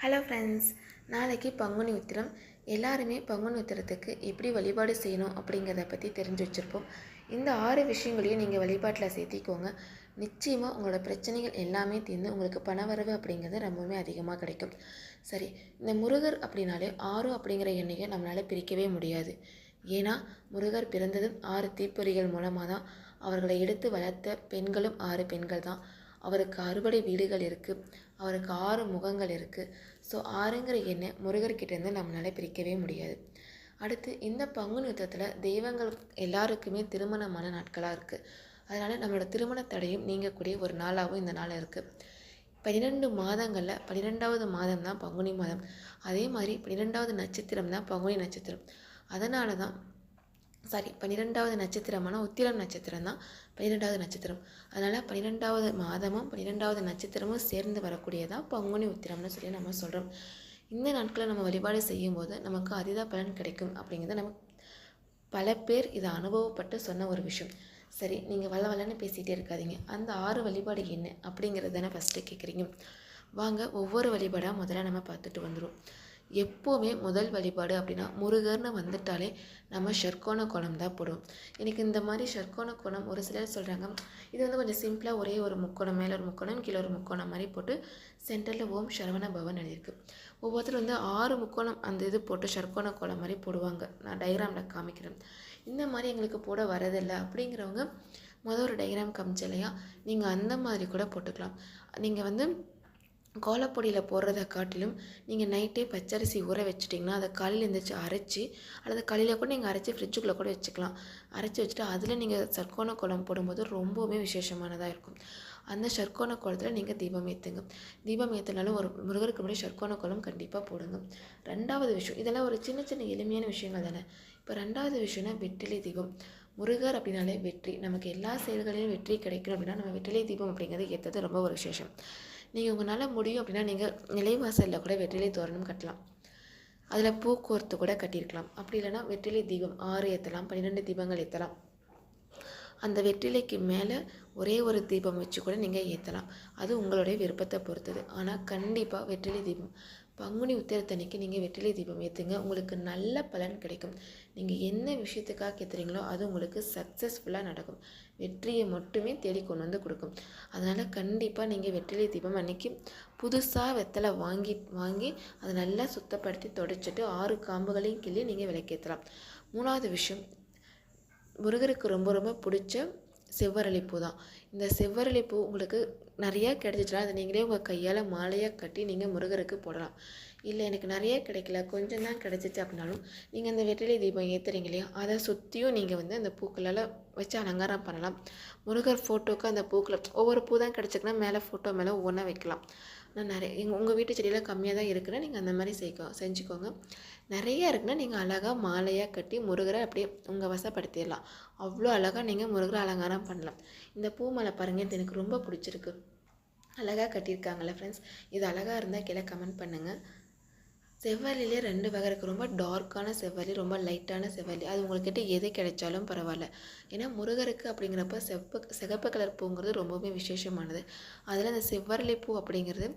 Hello friends நாளைக்கு பங்குனி உத்திரம். எல்லாருமே பங்குனி உத்திரத்துக்கு எப்படி வழிபாடு செய்யணும் அப்படிங்கிறத பற்றி தெரிஞ்சு வச்சுருப்போம். இந்த ஆறு விஷயங்களையும் நீங்கள் வழிபாட்டில் சேர்த்திக்கோங்க. நிச்சயமாக உங்களோட பிரச்சனைகள் எல்லாமே தீர்ந்து உங்களுக்கு பணவரவு அப்படிங்கிறது ரொம்பவுமே அதிகமாக கிடைக்கும். சரி இந்த முருகர் அப்படின்னாலே ஆறு அப்படிங்கிற எண்ணிக்கை நம்மளால் பிரிக்கவே முடியாது. ஏன்னா முருகர் பிறந்ததும் ஆறு தீப்பொறிகள் மூலமாக தான் அவர்களை எடுத்து வளர்த்த பெண்களும் ஆறு பெண்கள் தான் அவருக்கு அறுபடை வீடுகள் இருக்குது அவருக்கு ஆறு முகங்கள் இருக்குது ஸோ ஆறுங்கிற எண்ணை முருகர்கிட்டேருந்து நம்மளால் பிரிக்கவே முடியாது. அடுத்து இந்த பங்குனி யுத்தத்தில் தெய்வங்கள் எல்லாருக்குமே திருமணமான நாட்களாக இருக்குது அதனால் நம்மளோட திருமண தடையும் நீங்கக்கூடிய ஒரு நாளாகவும் இந்த நாள் இருக்குது பன்னிரெண்டு மாதங்களில் பன்னிரெண்டாவது மாதம் தான் பங்குனி மாதம். அதே மாதிரி பன்னிரெண்டாவது நட்சத்திரம் தான் பங்குனி நட்சத்திரம். அதனால தான் சாரி பன்னிரெண்டாவது நட்சத்திரமான உத்திரம் நட்சத்திரம் தான் பன்னிரெண்டாவது நட்சத்திரம். அதனால் பன்னிரெண்டாவது மாதமும் பன்னிரெண்டாவது நட்சத்திரமும் சேர்ந்து வரக்கூடியதாக பங்குனி உத்திரம்னு சொல்லி நம்ம சொல்கிறோம் இந்த நாட்களில் நம்ம வழிபாடு செய்யும்போது நமக்கு அதித பலன் கிடைக்கும் அப்படிங்கிறத நம்ம பல பேர் இதை அனுபவப்பட்டு சொன்ன ஒரு விஷயம். சரி நீங்கள் வள வளன்னு பேசிகிட்டே இருக்காதீங்க. அந்த ஆறு வழிபாடு என்ன அப்படிங்கிறது தானே ஃபஸ்ட்டு கேட்குறீங்க வாங்க ஒவ்வொரு வழிபாடாக முதல்ல நம்ம பார்த்துட்டு வந்துடும் எப்போவுமே முதல் வழிபாடு அப்படின்னா முருகர்னு வந்துட்டாலே நம்ம ஷர்கோண கோலம் தான் போடுவோம். எனக்கு இந்த மாதிரி ஷர்கோண கோலம் ஒரு சிலர் சொல்கிறாங்க இது வந்து கொஞ்சம் சிம்பிளாக ஒரே ஒரு முக்கோணம் மேலே ஒரு முக்கோணம் கீழே ஒரு முக்கோணம் மாதிரி போட்டு சென்டரில் ஓம் சரவண பவன் எழுதியிருக்கு. ஒவ்வொருத்தரும் வந்து ஆறு முக்கோணம் அந்த இது போட்டு ஷர்கோண கோலம் மாதிரி போடுவாங்க. நான் டயக்ராமில் காமிக்கிறேன். இந்த மாதிரி எங்களுக்கு போட வரதில்லை அப்படிங்கிறவங்க மொதல் ஒரு டயக்ராம் இல்லையா நீங்கள் அந்த மாதிரி கூட போட்டுக்கலாம். நீங்கள் வந்து கோலப்பொடியில் போடுறத காட்டிலும் நீங்கள் நைட்டே பச்சரிசி ஊற வச்சிட்டிங்கன்னா அதை காலையில் எழுந்திரிச்சு அரைச்சி அல்லது காலையில் கூட நீங்கள் அரைச்சி ஃப்ரிட்ஜுக்குள்ளே கூட வச்சுக்கலாம். அரைச்சி வச்சுட்டு அதில் நீங்கள் சர்க்கோண கோலம் போடும்போது ரொம்பவுமே விசேஷமானதாக இருக்கும். அந்த சர்க்கோண கோலத்தில் நீங்கள் தீபம் ஏற்றுங்க தீபம் ஏற்றினாலும் ஒரு முருகருக்கு முன்னாடி சர்க்கோண கோலம் கண்டிப்பாக போடுங்க. ரெண்டாவது விஷயம் இதெல்லாம் ஒரு சின்ன சின்ன எளிமையான விஷயங்கள் தானே. இப்போ ரெண்டாவது விஷயம்னா வெற்றிலை தீபம். முருகர் அப்படின்னாலே வெற்றி. நமக்கு எல்லா செயல்களிலும் வெற்றி கிடைக்கணும் அப்படின்னா நம்ம வெற்றிலை தீபம் அப்படிங்கிறது ஏற்றது ரொம்ப ஒரு விசேஷம். நீங்கள் உங்களால் முடியும் அப்படின்னா நீங்கள் நிலைவாசலில் கூட வெற்றிலை தோரணம் கட்டலாம். அதில் போக்குவரத்து கூட கட்டியிருக்கலாம். அப்படி இல்லைன்னா வெற்றிலை தீபம் ஆறு ஏற்றலாம் பன்னிரெண்டு தீபங்கள் ஏற்றலாம் அந்த வெற்றிலைக்கு மேலே ஒரே ஒரு தீபம் வச்சு கூட நீங்கள் ஏற்றலாம் அது உங்களுடைய விருப்பத்தை பொறுத்தது. ஆனால் கண்டிப்பாக வெற்றிலை தீபம் பங்குனி உத்திரத்தன்னைக்கு நீங்கள் வெற்றிலை தீபம் ஏற்றுங்க உங்களுக்கு நல்ல பலன் கிடைக்கும். நீங்கள் என்ன விஷயத்துக்காக கேத்துறீங்களோ அது உங்களுக்கு சக்ஸஸ்ஃபுல்லாக நடக்கும். வெற்றியை மட்டுமே தேடி கொண்டு வந்து கொடுக்கும். அதனால் கண்டிப்பாக நீங்கள் வெற்றிலை தீபம் அன்றைக்கி புதுசாக வெத்தலை வாங்கி வாங்கி அதை நல்லா சுத்தப்படுத்தி தொடச்சிட்டு ஆறு காம்புகளையும் கிள்ளி நீங்கள் விளக்கேற்றலாம் மூணாவது விஷயம் முருகருக்கு ரொம்ப ரொம்ப பிடிச்ச செவ்வரளிப்பூ தான். இந்த செவ்வரளிப்பூ உங்களுக்கு நிறையா கிடைச்சிச்சுன்னா அதை நீங்களே உங்கள் கையால் மாலையாக கட்டி நீங்கள் முருகருக்கு போடலாம். இல்லை எனக்கு நிறைய கிடைக்கல. கொஞ்சம் தான் கிடச்சிச்சு அப்படின்னாலும் நீங்கள் அந்த வெற்றிலை தீபம் ஏற்றுறீங்க இல்லையா? அதை சுற்றியும் நீங்கள் வந்து அந்த பூக்களால் வச்சு அலங்காரம் பண்ணலாம். முருகர் ஃபோட்டோக்கு அந்த பூக்களை ஒவ்வொரு பூ தான் கிடச்சிக்குன்னா மேலே ஃபோட்டோ மேலே ஒவ்வொன்றா வைக்கலாம். நான் நிறைய எங்கள் உங்கள் வீட்டு செடியில் கம்மியாக தான் இருக்குன்னா நீங்கள் அந்த மாதிரி செய்க்கோ செஞ்சுக்கோங்க. நிறைய இருக்குன்னா நீங்கள் அழகாக மாலையாக கட்டி முருகரை அப்படியே உங்கள் வசப்படுத்திடலாம். அவ்வளோ அழகாக நீங்கள் முருகரை அலங்காரம் பண்ணலாம். இந்த பூ மலை பாருங்கள் இது எனக்கு ரொம்ப பிடிச்சிருக்கு. அழகாக கட்டியிருக்காங்கல்ல ஃப்ரெண்ட்ஸ் இது அழகாக இருந்தால் கீழே கமெண்ட் பண்ணுங்கள் செவ்வரளிலே ரெண்டு வகை இருக்குது ரொம்ப டார்க்கான செவ்வரளி ரொம்ப லைட்டான செவ்வரளி அது உங்கள்கிட்ட எது கிடைச்சாலும் பரவாயில்ல. ஏன்னா முருகருக்கு அப்படிங்கிறப்ப செவப்பு சிகப்பு கலர் பூங்கிறது ரொம்பவுமே விசேஷமானது. அதில் அந்த செவ்வரளி பூ அப்படிங்கிறது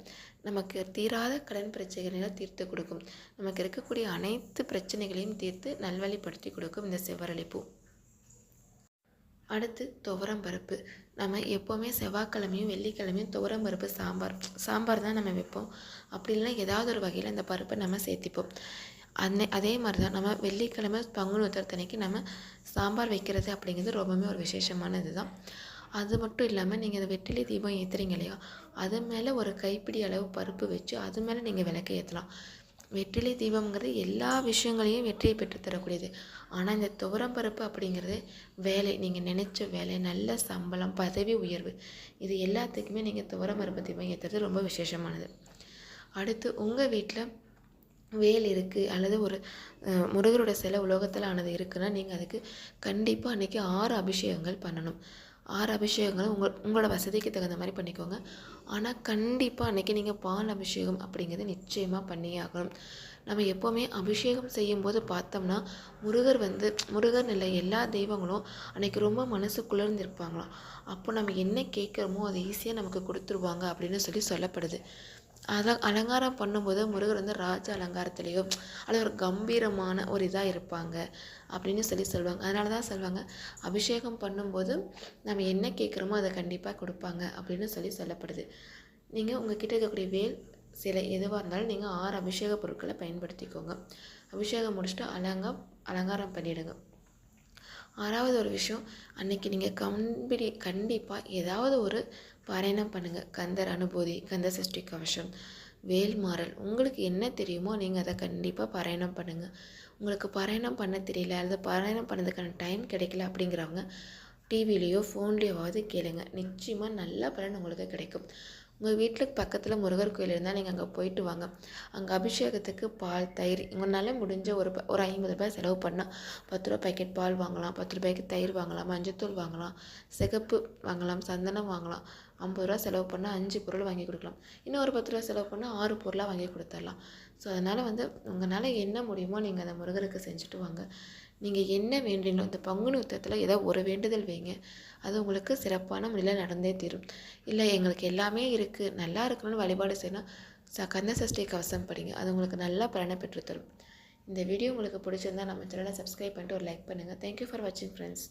நமக்கு தீராத கடன் பிரச்சனைகளை தீர்த்து கொடுக்கும். நமக்கு இருக்கக்கூடிய அனைத்து பிரச்சனைகளையும் தீர்த்து நல்வழிப்படுத்தி கொடுக்கும் இந்த செவ்வரளி பூ அடுத்து துவரம் பருப்பு. நம்ம எப்போவுமே செவ்வாய்க்கிழமையும் வெள்ளிக்கிழமையும் துவரம் பருப்பு சாம்பார் சாம்பார் தான் நம்ம வைப்போம். அப்படி இல்லைன்னா ஏதாவது ஒரு வகையில் அந்த பருப்பை நம்ம சேர்த்திப்போம். அன்னை அதே மாதிரி தான் நம்ம வெள்ளிக்கிழமை பங்குனி உத்தரத்தனைக்கு நம்ம சாம்பார் வைக்கிறது அப்படிங்கிறது ரொம்பவுமே ஒரு விசேஷமானது தான் அது மட்டும் இல்லாமல் நீங்கள் அந்த வெற்றிலை தீபம் ஏற்றுறீங்க இல்லையா? அது மேலே ஒரு கைப்பிடி அளவு பருப்பு வச்சு அது மேலே நீங்கள் விளக்க ஏற்றலாம் வெற்றிலை தீபம்ங்கிறது எல்லா விஷயங்களையும் வெற்றியை பெற்று தரக்கூடியது. ஆனால் இந்த துவரம் பருப்பு அப்படிங்கிறது வேலை. நீங்கள் நினச்ச வேலை நல்ல சம்பளம் பதவி உயர்வு இது எல்லாத்துக்குமே நீங்கள் துவரம் பருப்பு தீபம் ஏற்றுறது ரொம்ப விசேஷமானது. அடுத்து உங்கள் வீட்டில் வேல் இருக்குது அல்லது ஒரு முருகரோட சிலை உலோகத்தில் ஆனது இருக்குன்னா நீங்கள் அதுக்கு கண்டிப்பாக அன்றைக்கி ஆறு அபிஷேகங்கள் பண்ணணும். ஆறு அபிஷேகங்களும் உங்கள் உங்களோட வசதிக்கு தகுந்த மாதிரி பண்ணிக்கோங்க. ஆனால் கண்டிப்பாக அன்றைக்கி நீங்கள் பால் அபிஷேகம் அப்படிங்கிறது நிச்சயமாக பண்ணியே ஆகணும். நம்ம எப்போவுமே அபிஷேகம் செய்யும்போது பார்த்தோம்னா முருகர் வந்து முருகர் இல்லை எல்லா தெய்வங்களும் அன்றைக்கி ரொம்ப மனசு குளிர்ந்திருப்பாங்களாம் அப்போ நம்ம என்ன கேட்குறோமோ அதை ஈஸியாக நமக்கு கொடுத்துருவாங்க அப்படின்னு சொல்லி சொல்லப்படுது. அத அலங்காரம் பண்ணும்போது முருகர் வந்து ராஜ அலங்காரத்துலேயோ அல்லது ஒரு கம்பீரமான ஒரு இதாக இருப்பாங்க அப்படின்னு சொல்லி சொல்லுவாங்க. அதனால தான் சொல்லுவாங்க அபிஷேகம் பண்ணும்போது நம்ம என்ன கேட்குறோமோ அதை கண்டிப்பாக கொடுப்பாங்க அப்படின்னு சொல்லி சொல்லப்படுது. நீங்கள் உங்கள் கிட்டே இருக்கக்கூடிய வேல் சிலை எதுவாக இருந்தாலும் நீங்கள் ஆறு அபிஷேக பொருட்களை பயன்படுத்திக்கோங்க. அபிஷேகம் முடிச்சுட்டு அலங்க அலங்காரம் பண்ணிவிடுங்க ஆறாவது ஒரு விஷயம் அன்னைக்கு நீங்கள் கம்பி கண்டிப்பாக ஏதாவது ஒரு பாராயணம் பண்ணுங்கள் கந்தர் அனுபூதி கந்த சஷ்டி கவசம் வேல்மாறல் உங்களுக்கு என்ன தெரியுமோ நீங்கள் அதை கண்டிப்பாக பாராயணம் பண்ணுங்கள் உங்களுக்கு பாராயணம் பண்ண தெரியல அல்லது பாராயணம் பண்ணதுக்கான டைம் கிடைக்கல அப்படிங்கிறவங்க டிவிலேயோ ஃபோன்லேயோவாவது கேளுங்க. நிச்சயமாக நல்ல பலன் உங்களுக்கு கிடைக்கும். உங்கள் வீட்டுக்கு பக்கத்தில் முருகர் கோயில் இருந்தால் நீங்கள் அங்கே போயிட்டு வாங்க. அங்கே அபிஷேகத்துக்கு பால் தயிர் உங்களால் முடிஞ்ச ஒரு ஒரு ஐம்பது ரூபாய் செலவு பண்ணால் பத்து ரூபா பாக்கெட் பால் வாங்கலாம் பத்து ரூபாய்க்கு தயிர் வாங்கலாம் மஞ்சத்தூள் வாங்கலாம் சிகப்பு வாங்கலாம் சந்தனம் வாங்கலாம். ஐம்பது ரூபா செலவு பண்ணால் அஞ்சு பொருள் வாங்கி கொடுக்கலாம். இன்னும் ஒரு பத்து ரூபா செலவு பண்ணால் ஆறு பொருளாக வாங்கி கொடுத்துடலாம். ஸோ அதனால் வந்து உங்களால் என்ன முடியுமோ நீங்கள் அந்த முருகருக்கு செஞ்சுட்டு வாங்க. நீங்கள் என்ன வேண்டினோ இந்த பங்குனி உத்தரத்தில் ஏதோ ஒரு வேண்டுதல் வைங்க. அது உங்களுக்கு சிறப்பான முறையில் நடந்தே தீரும். இல்லை எங்களுக்கு எல்லாமே இருக்குது நல்லா இருக்கணும்னு வழிபாடு செய்யணும் ச கந்த சஷ்டி கவசம் படிங்க. அது உங்களுக்கு நல்லா பலனை பெற்றுத்தரும். இந்த வீடியோ உங்களுக்கு பிடிச்சிருந்தா நம்ம சேனலை சப்ஸ்கிரைப் பண்ணிட்டு ஒரு லைக் பண்ணுங்கள் தேங்க்யூ ஃபார் வாட்சிங் ஃப்ரெண்ட்ஸ்